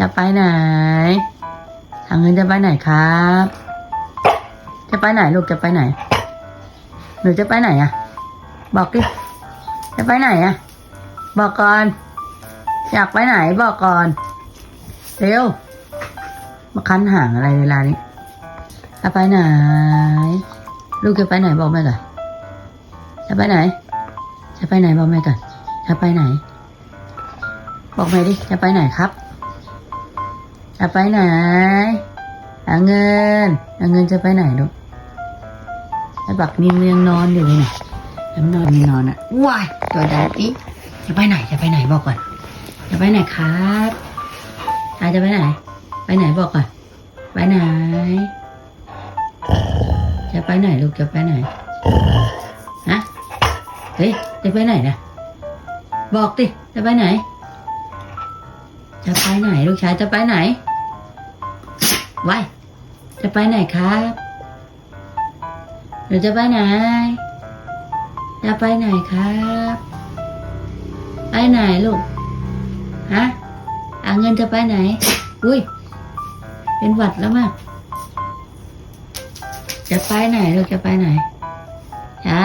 จะไปไหนทางเงินจะไปไหนครับ จะไปไหนลูกจะไปไหน หนูจะไปไหนอะบอกดิ จะไปไหนอะบอกก่อน อยากไปไหนบอกก่อน เร็ว มาคันห่างอะไรเวลานี้ จะไปไหน ลูกจะไปไหนบอกแม่ก่อน จะไปไหน จะไปไหนบอกแม่ก่อน จะไปไหน บอกแม่ดิ จะไปไหนครับ จะไปไหนหาเงินหาเงินจะไปไหนลูกไอ้บักนิมยังนอนอยู่เลยนี่ยยังนอนม่นอนอะว้ายตัวดำอีจะไปไหนจะไปไหนบอกก่อนจะไปไหนครับอาจะไปไหน ไปไหนบอกก่อนไปไหน จะไปไหนลูกจะไปไหนฮะเฮ้ยจะไปไหนนะบอกดิจะไปไหน จะไปไหนลูกชายจะไปไหนไว้จะไปไหนครับหนูจะไปไหน จะไปไหนครับ ไปไหนลูก ฮะอาเงินจะไปไหน อุ้ย เป็นหวัดแล้วมั้งจะไปไหนลูกจะไปไหน ใช่